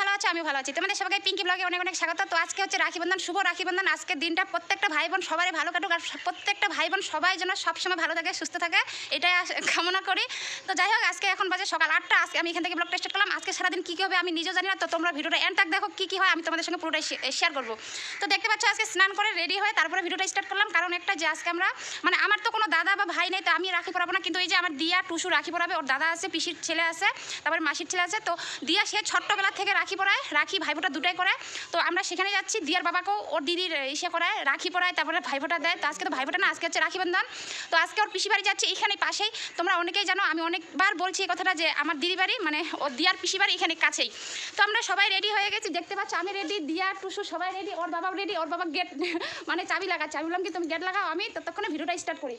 ভালো আছো আমি ভালো আছি। তোমাদের সবাই পিঙ্কি ব্লগে অনেক অনেক স্বাগত। তো আজকে হচ্ছে রাখি বন্ধন, শুভ রাখি বন্ধন। আজকের দিনটা প্রত্যেকটা ভাই বোন সবাই ভালো কাটুক আর প্রত্যেকটা ভাই বোন সবাই যেন সবসময় ভালো থাকে, সুস্থ থাকে, এটাই কামনা করি। তো যাই হোক, আজকে এখন বাজে সকাল আটটা। আজকে আমি এখান থেকে ব্লগ টেস্ট করলাম। আজকে সারাদিন কী কী হবে আমি নিজেও জানি না। তো তোমরা ভিডিওটা এন্ড তাক দেখো কী কী হয়, আমি তোমাদের সঙ্গে পুরোটাই শেয়ার করব। তো দেখতে পাচ্ছ আজকে স্নান করে রেডি হয়ে তারপরে ভিডিওটা স্টার্ট করলাম। কারণ একটা যে আজকে আমরা মানে আমার তো কোনো দাদা বা ভাই নেই, তো আমি রাখি পড়াবো না। কিন্তু এই যে আমার দিয়া টুসু রাখি পরাবে, ওর দাদা আছে, পিসির ছেলে আছে, তারপরে মাসির ছেলে আছে। তো দিয়া সে ছোট্টবেলা থেকে রাখি পড়ায় রাখি ভাইফোঁটা দুটাই করে। তো আমরা সেখানে যাচ্ছি, দিয়ার বাবাকেও ওর দিদির ইসে করায়, রাখি পড়ায় তারপরে ভাইফোঁটা দেয়। তো আজকে তো ভাইফোঁটা না, আজকে হচ্ছে রাখি বন্ধন। তো আজকে ওর পিসি বাড়ি যাচ্ছি, এখানে পাশেই। তোমরা অনেকেই জানো, আমি অনেকবার বলছি এই কথাটা যে আমার দিদি বাড়ি মানে ওর দিয়ার পিসি বাড়ি এখানে কাছেই। তো আমরা সবাই রেডি হয়ে গেছি, দেখতে পাচ্ছ, আমি রেডি দিয়া, টুসু সবাই রেডি ওর বাবাও রেডি ওর বাবা গেট মানে চাবি লাগাচ্ছে। আমি বললাম কি, তুমি গেট লাগাও, আমি ততক্ষণে ভিডিওটা স্টার্ট করি।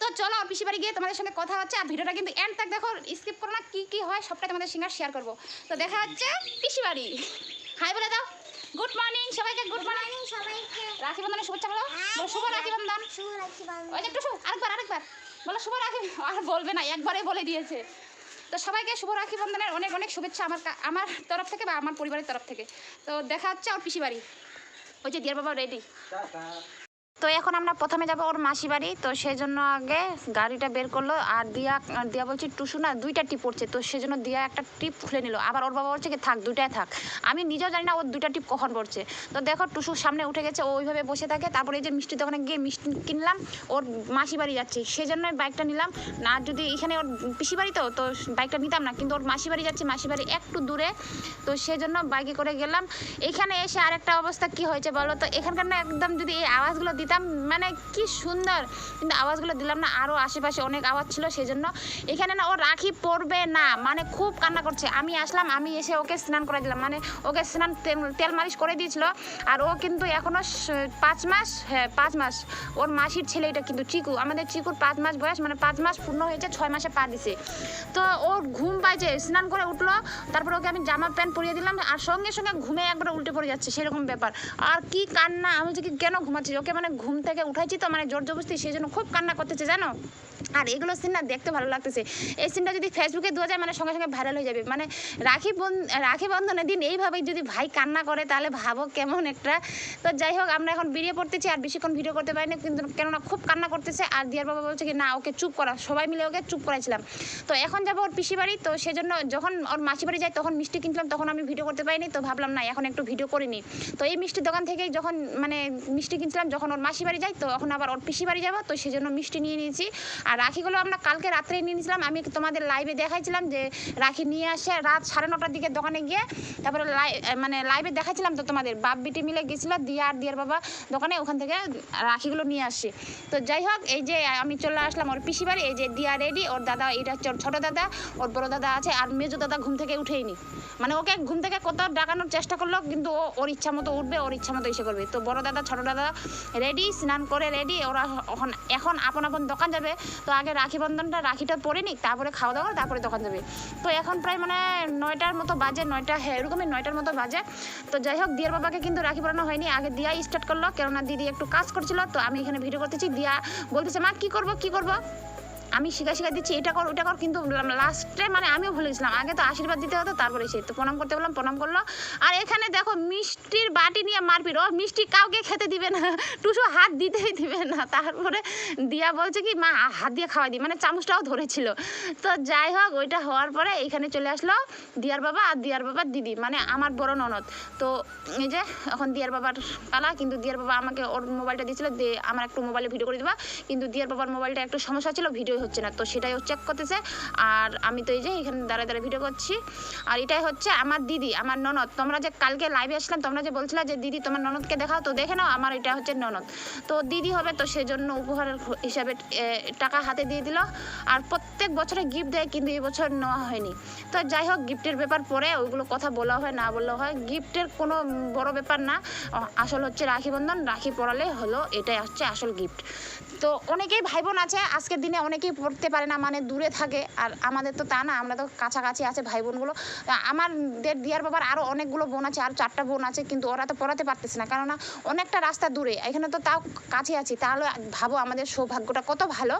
তো চলো পিসি বাড়ি গিয়ে তোমাদের সঙ্গে কথা হচ্ছে আর ভিডিওটা কিন্তু এন্ড তাক দেখো স্কিপ করো না কী কী হয় সবটাই তোমাদের সঙ্গে শেয়ার করব। তো দেখা হচ্ছে পিসি বাড়ি। হাই বলে দাও। গুড মর্নিং সবাইকে গুড মর্নিং সবাইকে। রাখি বন্ধনের শুভেচ্ছা বলো। বলো শুভ রাখি বন্ধন। শুভ রাখি ওই যে একটু শুভ আরেকবার আরেকবার। বলো শুভ রাখি। আর বলবে না একবারে বলে দিয়েছে। তো সবাইকে শুভ রাখি বন্ধনের অনেক অনেক শুভেচ্ছা আমার কা- আমার তরফ থেকে বা আমার পরিবারের তরফ থেকে। তো দেখা হচ্ছে ওর পিসি বাড়ি। ওই যে দিয়ার বাবা রেডি তো এখন আমরা প্রথমে যাব ওর মাসি বাড়ি। তো সেই জন্য আগে গাড়িটা বের করল আর দিয়া দিয়া বলছি, টুসু না, দুইটা টিপ পড়ছে। তো সেজন্য দিয়া একটা টিপ খুলে নিল। আবার ওর বাবা বলছে কি, থাক, দুইটাই থাক। আমি নিজেও জানি না ওর দুইটা টিপ কখন পড়ছে। তো দেখো টুসুর সামনে উঠে গেছে, ও ওইভাবে বসে থাকে। তারপরে এই যে মিষ্টি দোকানে গিয়ে মিষ্টি কিনলাম, ওর মাসি বাড়ি যাচ্ছে। সেই জন্য বাইকটা নিলাম। না, যদি এখানে ওর পিসি বাড়ি তো তো বাইকটা নিতাম না। কিন্তু ওর মাসি বাড়ি যাচ্ছে, মাসি বাড়ি একটু দূরে। তো সেজন্য বাইকে করে গেলাম। এখানে এসে আরেকটা অবস্থা কি হয়েছে বলো তো? এখানকার না একদম যদি এই আওয়াজগুলো দিতাম। মানে কি সুন্দর। কিন্তু আওয়াজগুলো দিলাম না আরও আশেপাশে অনেক আওয়াজ ছিল সেই জন্য এখানে না ও রাখি পড়বে না মানে খুব কান্না করছে। আমি আসলাম, আমি এসে ওকে স্নান করে দিলাম। মানে ওকে স্নান তেল- মালিশ করে দিয়েছিল। আর ও কিন্তু এখনও পাঁচ মাস হ্যাঁ পাঁচ মাস। ওর মাসির ছেলে এটা কিন্তু চিকু। আমাদের চিকুর পাঁচ মাস বয়স মানে পাঁচ মাস পূর্ণ হয়েছে, ছয় মাসে পা দিছে। তো ওর ঘুম পাইছে, স্নান করে উঠল। তারপর ওকে আমি জামা প্যান্ট পরিয়ে দিলাম। আর সঙ্গে সঙ্গে ঘুমে একবার উল্টে পড়ে যাচ্ছে, সেরকম ব্যাপার। আর কি কান্না, আমি কি কেন ঘুমাচ্ছি ওকে মানে ঘুম থেকে উঠাইছি তো মানে জোর জবরদস্তি সেই জন্য খুব কান্না করতেছে, জানো? আর এগুলো সিন না দেখতে ভালো লাগতেছে। এই সিনটা যদি ফেসবুকে দেওয়া যায় মানে সঙ্গে সঙ্গে ভাইরাল হয়ে যাবে। মানে রাখি রাখি বন্ধনের দিন এইভাবেই যদি ভাই কান্না করে, তাহলে ভাবো কেমন একটা। তো যাই হোক, আমরা এখন বেরিয়ে পড়তেছি আর বেশিক্ষণ ভিডিও করতে পারিনি, কিন্তু কেননা খুব কান্না করতেছে। আর দিয়ার বাবা বলছে কি, না, ওকে চুপ করা। সবাই মিলে ওকে চুপ করাইছিলাম। তো এখন যাব ওর পিসি বাড়ি। তো সেজন্য যখন ওর মাসি বাড়ি যাই তখন মিষ্টি কিনছিলাম, তখন আমি ভিডিও করতে পারিনি। তো ভাবলাম, না, এখন একটু ভিডিও করিনি। তো এই মিষ্টির দোকান থেকেই যখন মানে মিষ্টি কিনছিলাম, যখন ওর মাসি বাড়ি যাই, তো এখন আবার ওর পিসি বাড়ি যাব, তো সেজন্য মিষ্টি নিয়ে নিয়েছি। আর রাখিগুলো আমরা কালকে রাত্রে নিয়ে নিয়েছিলাম। আমি তোমাদের লাইভে দেখাইছিলাম যে রাখি নিয়ে আসে রাত সাড়ে নটার দিকে দোকানে গিয়ে, তারপরে মানে লাইভে দেখাচ্ছিলাম তো তোমাদের। বাপ বিটি মিলে গেছিল, দিয়া আর দিয়ার বাবা দোকানে, ওখান থেকে রাখিগুলো নিয়ে আসছে তো যাই হোক, এই যে আমি চলে আসলাম ওর পিসি বাড়ি এই যে দিয়া রেডি ওর দাদা এটা হচ্ছে ওর ছোটো দাদা, ওর বড় দাদা আছে, আর মেজো দাদা ঘুম থেকে উঠেইনি। মানে ওকে ঘুম থেকে কত ডাকানোর চেষ্টা করল, কিন্তু ও ওর ইচ্ছা মতো উঠবে, ওর ইচ্ছা মতো এসে করবে। তো বড় দাদা, ছোটো দাদা রেডি স্নান করে রেডি, ওরা এখন এখন আপন আপন দোকান যাবে। তো আগে রাখি বন্ধনটা রাখিটা পরে নিক, তারপরে খাওয়া দাওয়া, তারপরে দোকান যাবে। তো এখন প্রায় মানে নয়টার মতো বাজে, নয়টা হ্যাঁ এরকমই নয়টার মতো বাজে। তো যাই হোক, দিয়ার বাবাকে কিন্তু রাখি পরানো হয়নি, আগে দিয়া স্টার্ট করল, কেননা দিদি একটু কাজ করছিল, তো আমি এখানে ভিডিও করতেছি। দিয়া বলতেছে, মা, কী করব কী করব? আমি শিখা শিখা দিচ্ছি, এটা কর ওটা কর, কিন্তু লাস্টে মানে আমিও ভুলে গেছিলাম। আগে তো আশীর্বাদ দিতে হতো, তারপরে সে তো প্রণাম করতে বললাম, প্রণাম করল। আর এখানে দেখো, মিষ্টির বাটি নিয়ে মারপিট, ও মিষ্টি কাউকে খেতে দিবে না, টুসু হাত দিতেই দিবে না, তারপরে দিয়া বলছে কি, মা, হাত দিয়ে খাওয়াই দিই মানে চামচটাও ধরেছিল। তো যাই হোক, ওইটা হওয়ার পরে এখানে চলে আসলো দিয়ার বাবা আর দিয়ার বাবার দিদি মানে আমার বড় ননদ। তো এই যে, এখন দিয়ার বাবার পালা, কিন্তু দিয়ার বাবা আমাকে ওর মোবাইলটা দিয়েছিল, দিয়ে আমার একটু মোবাইলে ভিডিও করে দিবা। কিন্তু দিয়ার বাবার মোবাইলটা একটু সমস্যা ছিল ভিডিও হচ্ছে না। তো সেটাই চেক করতেছে আর আমি তো এই যে এখানে দাঁড়ায় দাঁড়ায় ভিডিও করছি। আর এটাই হচ্ছে আমার দিদি, আমার ননদ। তোমরা যে কালকে লাইভে আসলাম, তোমরা যে বলছিলে যে, দিদি, তোমার ননদকে দেখাও তো, দেখে নাও, আমার এটা হচ্ছে ননদ। তো দিদি হবে তো সেজন্য উপহার হিসাবে টাকা হাতে দিয়ে দিল। আর প্রত্যেক বছরে গিফট দেয়, কিন্তু এই বছর নেওয়া হয়নি। তো যাই হোক গিফটের ব্যাপার পরে ওইগুলো কথা বলা হয়, না বললেও হয় গিফটের কোনো বড় ব্যাপার না। আসল হচ্ছে রাখি বন্ধন, রাখি পরালে হলো এটাই হচ্ছে আসল গিফট তো অনেকেই ভাই বোন আছে, আজকের দিনে অনেকেই পড়তে পারে না মানে দূরে থাকে। আর আমাদের তো তা না, আমরা তো কাছাকাছি আছে ভাই বোনগুলো আমাদের দিয়ার বাবার আরও অনেকগুলো বোন আছে, আর চারটা বোন আছে, কিন্তু ওরা তো পড়াতে পারতেছে না। কেননা অনেকটা রাস্তা দূরে, এখানে তো তাও কাছে আছি। তাহলে ভাবো আমাদের সৌভাগ্যটা কত ভালো।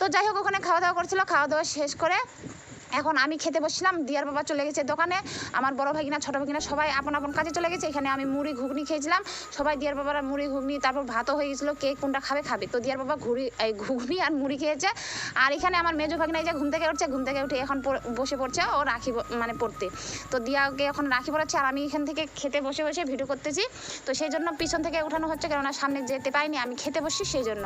তো যাই হোক, ওখানে খাওয়া দাওয়া করছিল খাওয়া দাওয়া শেষ করে এখন আমি খেতে বসছিলাম, দিয়ার বাবা চলে গেছে দোকানে, আমার বড় ভাগিনা, ছোট ভাগিনা সবাই আপন আপন কাজে চলে গেছে, এখানে আমি মুড়ি, ঘুগনি খেয়েছিলাম, সবাই দিয়ার বাবারা মুড়ি, ঘুগনি, তারপর ভাতও হয়ে গেছিল, কে কোনটা খাবে খাবে, তো দিয়ার বাবা ঘুরি এই ঘুগনি আর মুড়ি খেয়েছে, আর এখানে আমার মেজো ভাগিনা যে ঘুম থেকে উঠছে, ঘুম থেকে উঠে এখন বসে পড়ছে, ও রাখি মানে পড়তে, তো দিয়াকে এখন রাখি পড়াচ্ছে, আর আমি এখান থেকে খেতে বসে বসে ভিডিও করতেছি, তো সেই জন্য পিছন থেকে উঠানো হচ্ছে, কেননা সামনে যেতে পাইনি আমি খেতে বসছি সেই জন্য,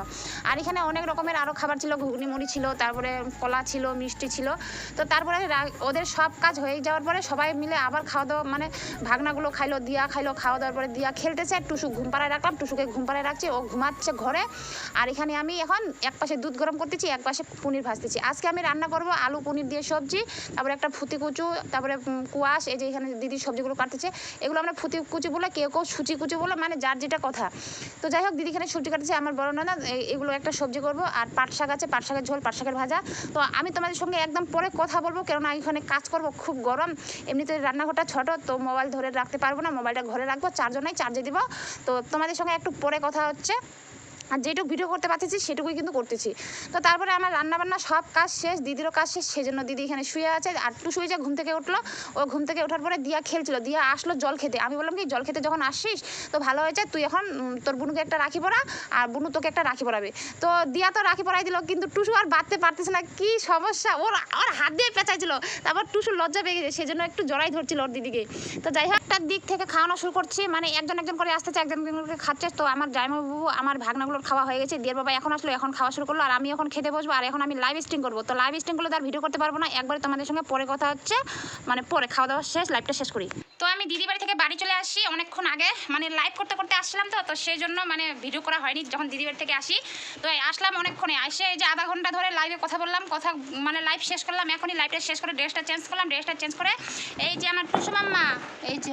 আর এখানে অনেক রকমের আরও খাবার ছিল, ঘুগনি, মুড়ি ছিল, তারপরে কলা ছিল, মিষ্টি ছিল তো তারপরে ওদের সব কাজ হয়ে যাওয়ার পরে সবাই মিলে আবার খাওয়া দাওয়া মানে ভাগনাগুলো খাইলো, দিয়া খাইলো, খাওয়া দাওয়ার পরে দিয়া খেলতেছে টুসু ঘুম পাড়ায় রাখলাম, টুসুকে ঘুম পাড়ায় রাখছি, ও ঘুমাচ্ছে ঘরে। আর এখানে আমি এখন এক পাশে দুধ গরম করতেছি, এক পাশে পনির ভাজতেছি। আজকে আমি রান্না করব আলু, পনির দিয়ে সবজি, তারপরে একটা ফুতি কুচু, তারপরে কুয়াশ, এই যে এখানে দিদির সবজিগুলো কাটতেছে, এগুলো আমরা ফুতি কুচি বলে, কেউ কেউ সুচি কুচি বলে মানে যার যেটা কথা। তো যাই হোক, দিদি এখানে সবজি কাটতেছে, আমার বড় না এগুলো একটা সবজি করব, আর পাট শাক আছে, পাট শাকের ঝোল, পাট শাকের ভাজা। তো আমি তোমাদের সঙ্গে একদম পরে কথা বলব, কেননা এখানে কাজ করব, খুব গরম। এমনিতে রান্নাঘরটা ছোট, তো মোবাইল ধরে রাখতে পারব না, মোবাইলটা ঘরে রাখব, চার্জও নেই, চার্জে দিব। তো তোমাদের সঙ্গে একটু পরে কথা হচ্ছে। আর যেটুকু ভিডিও করতে পারতেছি, সেটুকুই কিন্তু করতেছি। তো তারপরে আমার রান্না বান্না সব কাজ শেষ, দিদিরও কাজ শেষ, সেজন্য দিদি এখানে শুয়ে আছে। আর টু শুয়ে যা ঘুম থেকে উঠল, ও ঘুম থেকে ওঠার পরে দিয়া খেলছিল, দিয়া আসলো জল খেতে। আমি বললাম কি, জল খেতে যখন আসিস, তো ভালো হয়েছে, তুই এখন তোর বুনুকে একটা রাখি পরা, আর বুনু তোকে একটা রাখি পরাবে। তো দিয়া তো রাখি পরাই দিল, কিন্তু টুসু আর বাঁধতে পারতেছে না, কি সমস্যা? ওর ওর হাত দিয়ে পেঁচাইছিল। তারপর টুসু লজ্জা পেয়ে গেছে, সেজন্য একটু জড়াই ধরছিল ওর দিদিকে। তো যাই হোক, একটা দিক থেকে খাওয়ানো শুরু করছি মানে একজন একজন করে আসতেছে, একজন একজন করে খাচ্ছে। তো আমার জামাইবাবু, আমার ভাগনাগুলোর খাওয়া হয়ে গেছে। দিয়ার বাবা এখন আসলো, এখন খাওয়া শুরু করল, আর আমি এখন খেতে বসবো, আর এখন আমি লাইভ স্ট্রিম করব। তো লাইভ স্ট্রিম করলে তো আর ভিডিও করতে পারব না। একবারে তোমাদের সঙ্গে পরে কথা হচ্ছে মানে পরে খাওয়া দাওয়া শেষ লাইভটা শেষ করি। তো আমি দিদি বাড়ি থেকে বাড়ি চলে আসি অনেকক্ষণ আগে মানে লাইভ করতে করতে আসলাম তো তো সেই জন্য মানে ভিডিও করা হয়নি যখন দিদি বাড়ি থেকে আসি। তো আসলাম অনেকক্ষণে, এসে এই যে আধা ঘণ্টা ধরে লাইভে কথা বললাম, কথা মানে লাইভ শেষ করলাম, এখনই লাইভটা শেষ করে ড্রেসটা চেঞ্জ করলাম ড্রেসটা চেঞ্জ করে এই যে আমার টুসু মাম্মা, এই যে।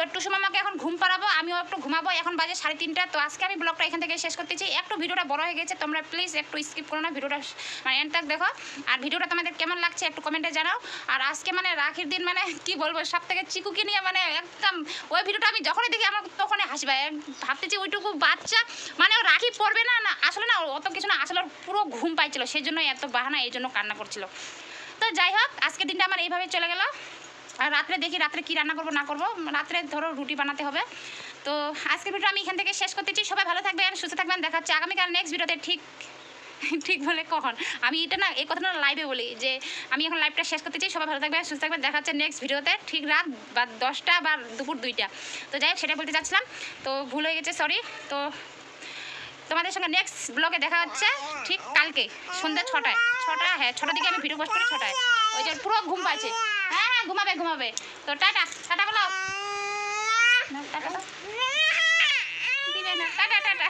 তো টুসু মামাকে এখন ঘুম পাড়াবো, আমিও একটু ঘুমাবো, এখন বাজে সাড়ে তিনটা। তো আজকে আমি ব্লগটা এখান থেকে শেষ করতেছি। একটু ভিডিওটা বড় হয়ে গেছে, তোমরা প্লিজ একটু স্কিপ করো না, ভিডিওটা মানে এন্ড তক দেখো। আর ভিডিওটা তোমাদের কেমন লাগছে একটু কমেন্টে জানাও। আর আজকে মানে রাখির দিন মানে কি বলব সব থেকে চিকুকে নিয়ে মানে একদম ওই ভিডিওটা আমি যখনই দেখি আমার তখনই হাসি ভাবতেছি ওইটুকু বাচ্চা মানে ও রাখি পড়বে না না, আসলে না অত কিছু না, আসলে পুরো ঘুম পাইছিল। সেই জন্য এত বাহানা, এই জন্য কান্না করছিল। তো যাই হোক, আজকের দিনটা আমার এইভাবে চলে গেল। আর রাত্রে দেখি রাত্রে কি রান্না করব, না করব। রাত্রে ধরো রুটি বানাতে হবে। তো আজকের ভিডিও আমি এখান থেকে শেষ করতেছি সবাই ভালো থাকবেন, সুস্থ থাকবেন। দেখা হচ্ছে আগামীকাল নেক্সট ভিডিওতে ঠিক ঠিক বলে কখন। আমি এটা না, এই কথাটা লাইভে বলি যে আমি এখন লাইভটা শেষ করতে চাই। সবাই ভালো থাকবে সুস্থ থাকবেন। দেখা হচ্ছে নেক্সট ভিডিওতে ঠিক রাত বা দশটা বা দুপুর দুইটা। তো যাই হোক সেটা বলতে চাচ্ছিলাম। তো ভুল হয়ে গেছে সরি তো তোমাদের সঙ্গে নেক্সট ব্লগে দেখা হচ্ছে ঠিক কালকে, সন্ধ্যা ছটায়। ছটা হ্যাঁ ছটার দিকে আমি ভিডিও পোস্ট করি, ছটায়। ওই যে পুরো ঘুম পাচ্ছে। হ্যাঁ? ঘুমাবে ঘুমাবে। তো টাটা টাটা বলো। না, টাটা। দিবে না টাটা টাটা।